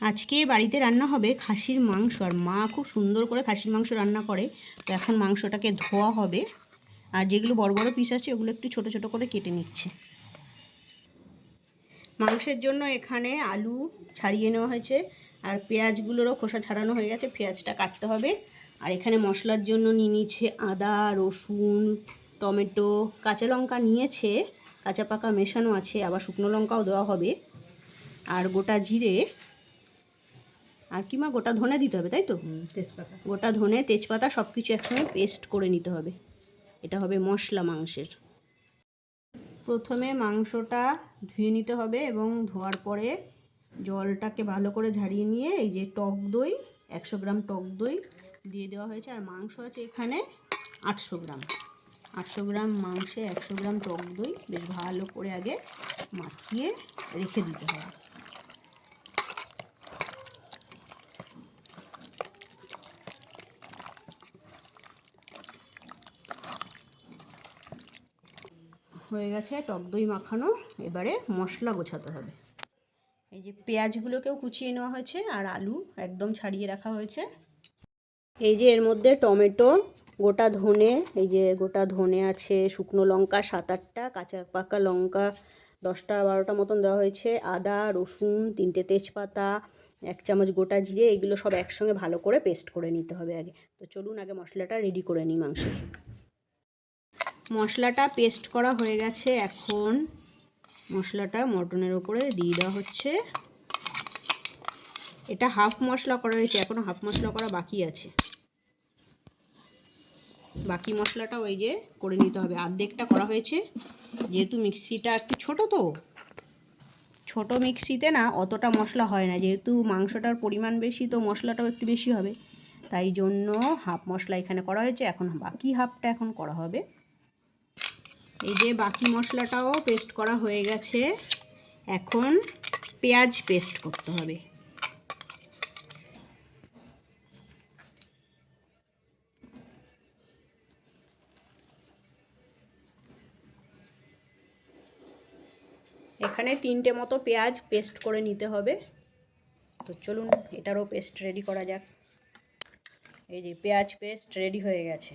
আজকে বাড়িতে রান্না হবে খাসির মাংস। আর মা খুব সুন্দর করে খাসির মাংস রান্না করে। তো এখন মাংসটাকে ধোয়া হবে। আর যেগুলো বড় বড় পিস আছে, ওগুলো একটু ছোট ছোট করে কেটে নিচ্ছে। মাংসের জন্য এখানে আলু ছাড়িয়ে নেওয়া হয়েছে। আর পেঁয়াজগুলোরও খোসা ছাড়ানো হয়ে গেছে। পেঁয়াজটা কাটতে হবে। আর এখানে মশলার জন্য নিয়ে নিচ্ছে আদা, রসুন, টমেটো। কাঁচা লঙ্কা নিয়েছে। কাঁচা পাকা মেশানো আছে। আবার শুকনো লঙ্কাও দেওয়া হবে। আর গোটা জিরে আর কিমা গোটা ধনে দিতে হবে তাই তো? তেজপাতা। গোটা ধনে তেজপাতা সব কিছু একসঙ্গে পেস্ট করে নিতে হবে। এটা হবে মশলা মাংসের। প্রথমে মাংসটা ধুয়ে নিতে হবে এবং ধোয়ার পরে জলটাকে ভালো করে ঝাড়িয়ে নিয়ে এই যে টক দই একশো গ্রাম টক দই দিয়ে দেওয়া হয়েছে। আর মাংস আছে এখানে আটশো গ্রাম। আটশো গ্রাম মাংসে একশো গ্রাম টক দই। বেশ ভালো করে আগে মাখিয়ে রেখে দিতে হবে। হয়ে গেছে, টক দই মাখানো। এবারে মশলা গোছাতে হবে। এই যে পেঁয়াজগুলোকেও কুচিয়ে নেওয়া হয়েছে আর আলু একদম ছাড়িয়ে রাখা হয়েছে। এই যে এর মধ্যে টমেটো, গোটা ধনে, এই যে গোটা ধনে আছে, শুকনো লঙ্কা সাত আটটা, কাঁচা পাকা লঙ্কা দশটা বারোটা মতন দেওয়া হয়েছে, আদা, রসুন, তিনটে তেজপাতা, এক চামচ গোটা জিরে, এগুলো সব একসঙ্গে ভালো করে পেস্ট করে নিতে হবে আগে। তো চলুন আগে মশলাটা রেডি করে নিই মাংসের। মশলাটা পেস্ট করা হয়ে গেছে এখন। মশলাটা মটনের ওপরে দিয়ে দেওয়া হচ্ছে। এটা হাফ মশলা করা হয়েছে এখনও হাফ মশলা করা বাকি আছে। বাকি মশলাটা ওই যে করে নিতে হবে। অর্ধেকটা করা হয়েছে, যেহেতু মিক্সিটা একটু ছোট তো। ছোট মিক্সিতে না অতটা মশলা হয় না, যেহেতু মাংসটার পরিমাণ বেশি, তো মশলাটাও একটু বেশি হবে। তাই জন্য হাফ মশলা এখানে করা হয়েছে, এখন বাকি হাফটা এখন করা হবে। এই যে বাকি মশলাটাও পেস্ট করা হয়ে গেছে। এখন পেঁয়াজ পেস্ট করতে হবে। এখানে তিনটে মতো পেঁয়াজ পেস্ট করে নিতে হবে। তো চলুন, এটারও পেস্ট রেডি করা যাক। এই যে পেঁয়াজ পেস্ট রেডি হয়ে গেছে।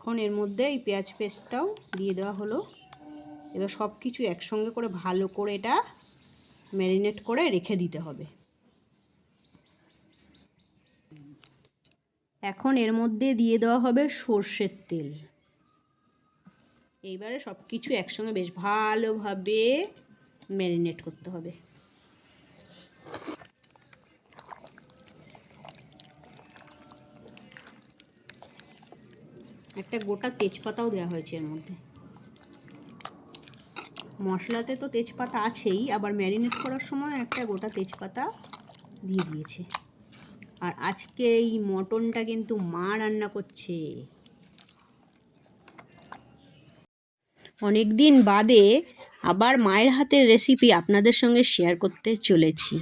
এখন এর মধ্যে এই পেঁয়াজ পেস্টটাও দিয়ে দেওয়া হলো। এবার সব কিছু একসঙ্গে করে ভালো করে এটা ম্যারিনেট করে রেখে দিতে হবে। এখন এর মধ্যে দিয়ে দেওয়া হবে সর্ষের তেল। এইবারে সব কিছু একসঙ্গে বেশ ভালোভাবে ম্যারিনেট করতে হবে। একটা গোটা তেজপাতাও দেওয়া হয়েছে এর মধ্যে। মশলাতে তো তেজপাতা আছেই, আবার ম্যারিনেট করার সময় একটা গোটা তেজপাতা দিয়ে দিয়েছে। আর আজকে এই মটনটা কিন্তু মা রান্না করছে। অনেক দিন বাদে আবার মায়ের হাতের রেসিপি আপনাদের সঙ্গে শেয়ার করতে চলেছি।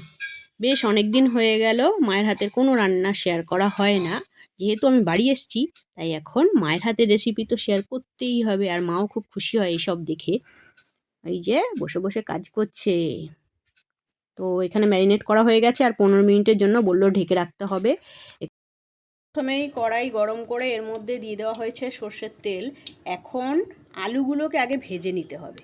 বেশ অনেক দিন হয়ে গেল, মায়ের হাতের কোনো রান্না শেয়ার করা হয় না। যেহেতু আমি বাড়ি এসেছি, তাই এখন মায়ের হাতের রেসিপি তো শেয়ার করতেই হবে আর মাও খুব খুশি হয় এইসব দেখে। এই যে বসে বসে কাজ করছে। তো এখানে ম্যারিনেট করা হয়ে গেছে আর পনেরো মিনিটের জন্য বলল ঢেকে রাখতে হবে। প্রথমেই কড়াই গরম করে এর মধ্যে দিয়ে দেওয়া হয়েছে সর্ষের তেল। এখন আলুগুলোকে আগে ভেজে নিতে হবে।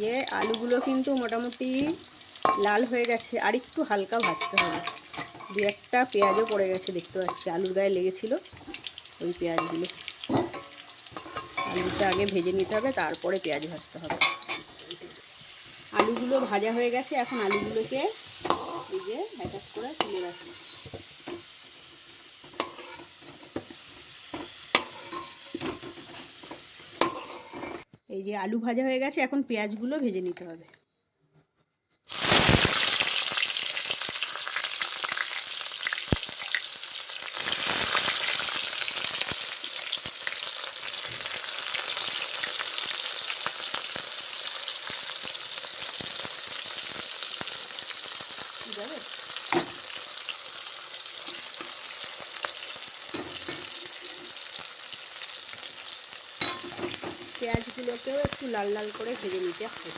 যে আলুগুলো কিন্তু মোটামুটি লাল হয়ে গেছে, আর একটু হালকা ভাজতে হবে। দু একটা পেঁয়াজও পড়ে গেছে, দেখতে পাচ্ছি। আলুর গায়ে লেগেছিল ওই পেঁয়াজগুলো। আলুটা আগে ভেজে নিতে হবে, তারপরে পেঁয়াজ ভাজতে হবে। আলুগুলো ভাজা হয়ে গেছে, এখন আলুগুলোকে এই যে করে তুলে রাখি যে আলু ভাজা হয়ে গেছে এখন পেঁয়াজগুলো ভেজে নিতে হবে যাবে পেঁয়াজগুলোকেও একটু লাল লাল করে ভেজে নিতে হবে।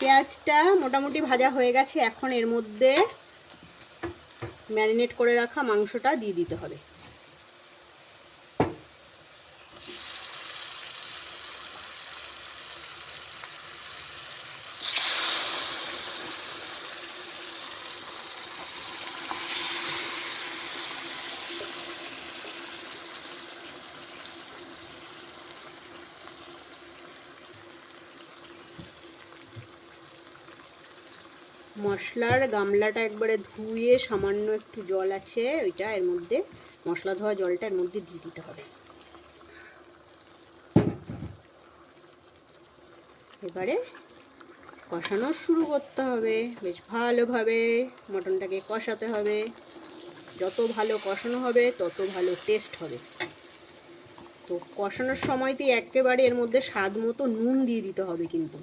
পেঁয়াজটা মোটামুটি ভাজা হয়ে গেছে, এখন এর মধ্যে ম্যারিনেট করে রাখা মাংসটা দিয়ে দিতে হবে। মশলার গামলাটা একবারে ধুয়ে সামান্য একটু জল আছে ওইটা এর মধ্যে, মশলা ধোয়া জলটা এর মধ্যে দিয়ে দিতে হবে। এবারে কষানো শুরু করতে হবে। বেশ ভালোভাবে মটনটাকে কষাতে হবে। যত ভালো কষানো হবে, তত ভালো টেস্ট হবে। তো কষানোর সময়তেই একেবারে এর মধ্যে স্বাদ মতো নুন দিয়ে দিতে হবে কিন্তু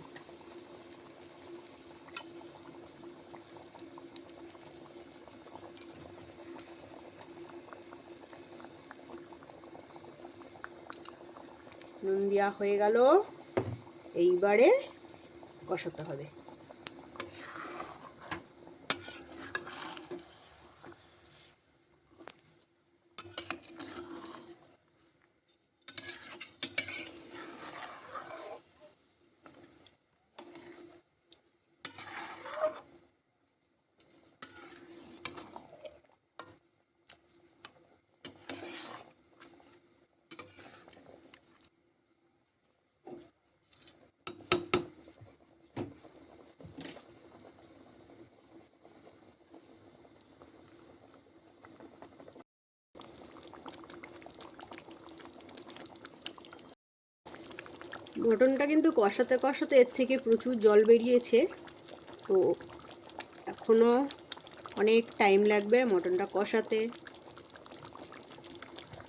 নুন দেওয়া হয়ে গেল। এইবারে কষাতে হবে। মটনটা কিন্তু কষাতে কষাতে এর থেকে প্রচুর জল বেরিয়েছে। তো এখনও অনেক টাইম লাগবে মটনটা কষাতে,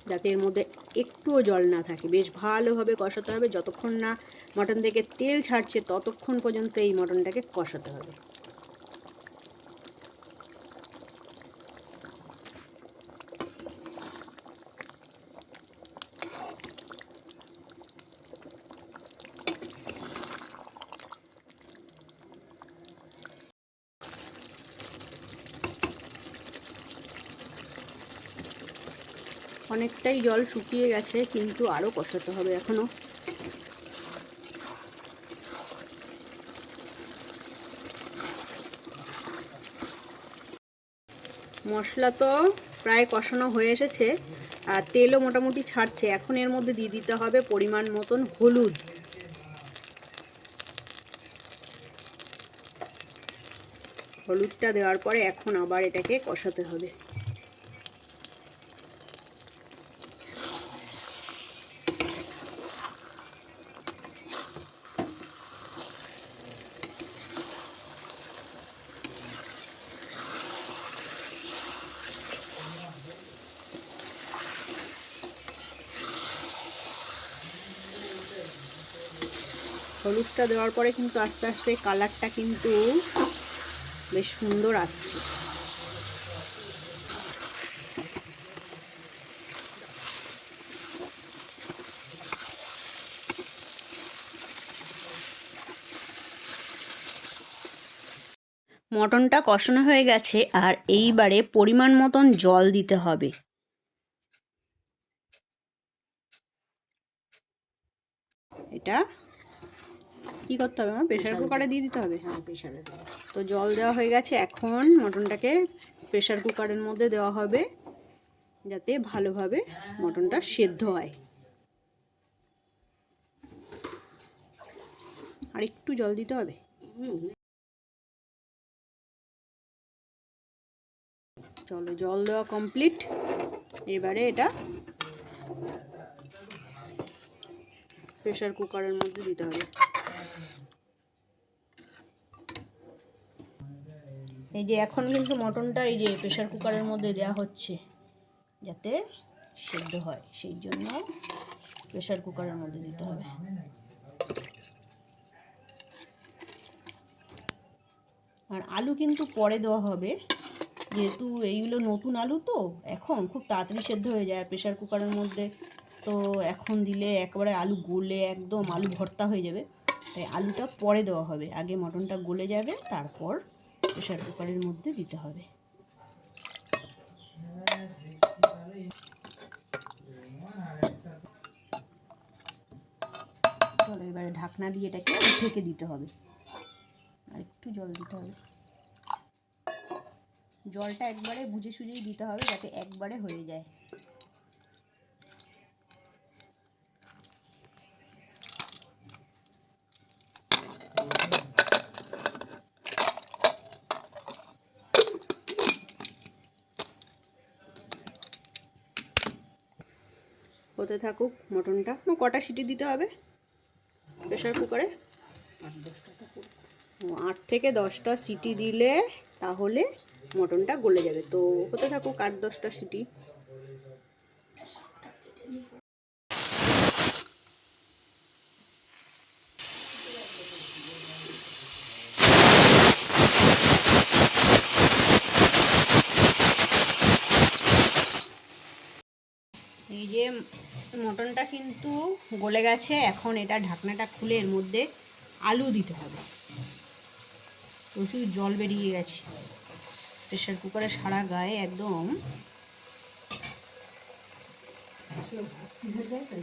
যাতে এর মধ্যে একটুও জল না থাকে। বেশ ভালোভাবে কষাতে হবে, যতক্ষণ না মটন থেকে তেল ছাড়ছে ততক্ষণ পর্যন্ত এই মটনটাকে কষাতে হবে। অনেকটাই জল শুকিয়ে গেছে, কিন্তু আরও কষাতে হবে এখনও মশলা তো প্রায় কষানো হয়ে এসেছে, আর তেলও মোটামুটি ছাড়ছে। এখন এর মধ্যে দিয়ে দিতে হবে পরিমাণ মতন হলুদ। হলুদটা দেওয়ার পরে এখন আবার এটাকে কষাতে হবে। হলুদটা দেওয়ার পরে কিন্তু আস্তে আস্তে কালারটা কিন্তু বেশ সুন্দর আসছে। মটনটা কষানো হয়ে গেছে আর এইবারে পরিমাণ মতন জল দিতে হবে। এটা কি করতে হবে আমার প্রেশার কুকারে দিয়ে দিতে হবে? হ্যাঁ প্রেশারে তো জল দেওয়া হয়ে গেছে এখন মটনটাকে প্রেশার কুকারের মধ্যে দেওয়া হবে যাতে ভালোভাবে মটনটা সেদ্ধ হয়। আর একটু জল দিতে হবে। হুম চলো জল দেওয়া কমপ্লিট। এবারে এটা প্রেশার কুকারের মধ্যে দিতে হবে। এই যে এখন কিন্তু মটনটা এই যে প্রেশার কুকারের মধ্যে দেওয়া হচ্ছে, যাতে সেদ্ধ হয়। সেই জন্য প্রেশার কুকারের মধ্যে দিতে হবে। আর আলু কিন্তু পরে দেওয়া হবে। যেহেতু এইগুলো নতুন আলু তো, এখন খুব তাড়াতাড়ি সেদ্ধ হয়ে যায় প্রেশার কুকারের মধ্যে। তো এখন দিলে একবারে আলু গলে একদম আলু ভর্তা হয়ে যাবে। তাই আলুটা পরে দেওয়া হবে। আগে মটনটা গলে যাবে, তারপর প্রেশার কুকারের মধ্যে দিতে হবে। চলো এবারে ঢাকনা দিয়ে এটাকে ঢেকে দিতে হবে। আর একটু জল দিতে হবে। জলটা একবারে বুঝে সুঝেই দিতে হবে যাতে একবারে হয়ে যায়। হতে থাকুক মটনটা। কটা সিটি দিতে হবে? প্রেশার কুকারে? আট থেকে দশটা সিটি দিলে তাহলে মটনটা গলে যাবে। তো হতে থাকুক আট দশটা সিটি এই যে মটনটা কিন্তু গলে গেছে। এখন এটা ঢাকনাটা খুলে এর মধ্যে আলু দিতে হবে। প্রচুর জল বেরিয়ে গেছে। প্রেশার কুকারে সারা গায়ে একদম।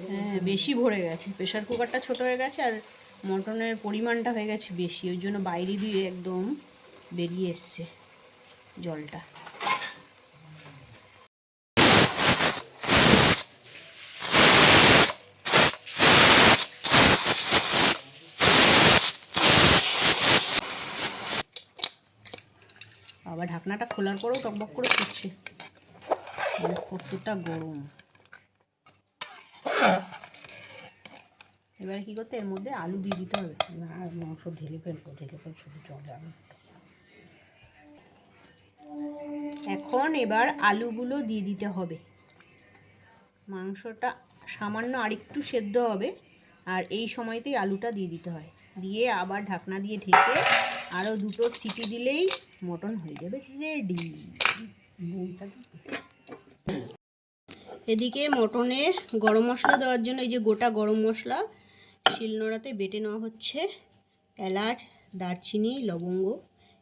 হ্যাঁ বেশি ভরে গেছে। প্রেশার কুকারটা ছোট হয়ে গেছে আর মটনের পরিমাণটা হয়ে গেছে বেশি। ওই জন্য বাইরে দিয়ে একদম বেরিয়ে এসছে জলটা। আবার ঢাকনাটা খোলার পরেও টকবক করে ফুটছে মানে কতটা গরম। এবারে কি করতে, এর মধ্যে আলু দিয়ে দিতে হবে। না মাংস ঢেলে ফেলব, ঢেলে ফেল শুধু জল যাবে এখন এবার আলুগুলো দিয়ে দিতে হবে। মাংসটা সামান্য আরেকটু সেদ্ধ হবে, আর এই সময়তেই আলুটা দিয়ে দিতে হয়। দিয়ে আবার ঢাকনা দিয়ে ঢেকে আরও দুটো সিটি দিলেই মটন হয়ে যাবে রেডি এদিকে মটনে গরম মশলা দেওয়ার জন্য এই যে গোটা গরম মশলা শিলনোড়াতে বেটে নেওয়া হচ্ছে। এলাচ, দারচিনি, লবঙ্গ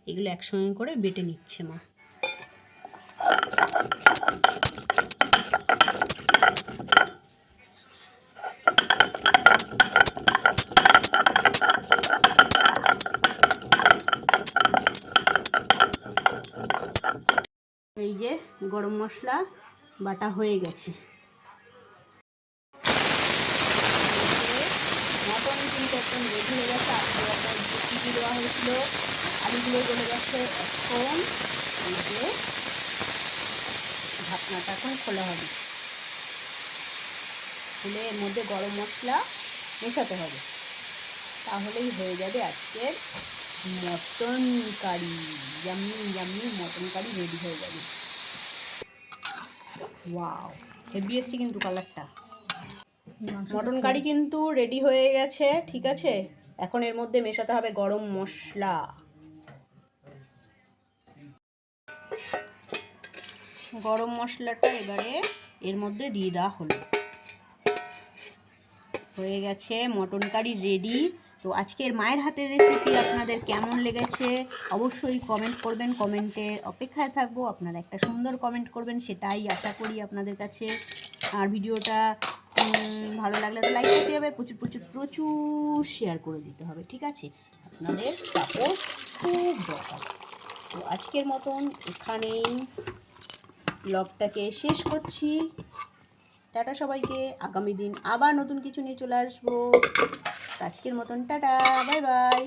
এগুলো একসঙ্গে করে বেটে নিচ্ছে মা। গরম মশলা, বাটা হয়ে গেছে। মটন রেডি হয়ে গেছে। একটা দেওয়া হয়েছিল। আলুগুলো গলে গেছে এখন। ঢাকনাটা এখন খোলা হবে। খুলে এর মধ্যে গরম মশলা মেশাতে হবে। তাহলেই হয়ে যাবে আজকের mutton curry. Yummy yummy mutton curry ready হয়ে যাবে। ওয়াও হেভি এসছে কিন্তু কালারটা মটন কারি কিন্তু রেডি হয়ে গেছে ঠিক আছে? এখন এর মধ্যে মেশাতে হবে গরম মশলা। গরম মশলাটা এবারে এর মধ্যে দিয়ে দেওয়া হলো। হয়ে গেছে মটন কারি রেডি তো আজকের মায়ের হাতের রেসিপি আপনাদের কেমন লেগেছে? অবশ্যই কমেন্ট করবেন। কমেন্টের অপেক্ষায় থাকব। আপনারা একটা সুন্দর কমেন্ট করবেন, সেটাই আশা করি আপনাদের কাছে। আর ভিডিওটা ভালো লাগলে তো লাইক করতে হবে। প্রচুর প্রচুর প্রচুর শেয়ার করে দিতে হবে, ঠিক আছে? আপনাদের সাপোর্ট খুব দরকার। তো আজকের মতন এখানেই ব্লগটাকে শেষ করছি। টাটা সবাইকে, আগামী দিন আবার নতুন কিছু নিয়ে চলে আসব। আজকের মতন টাটা, বাই বাই।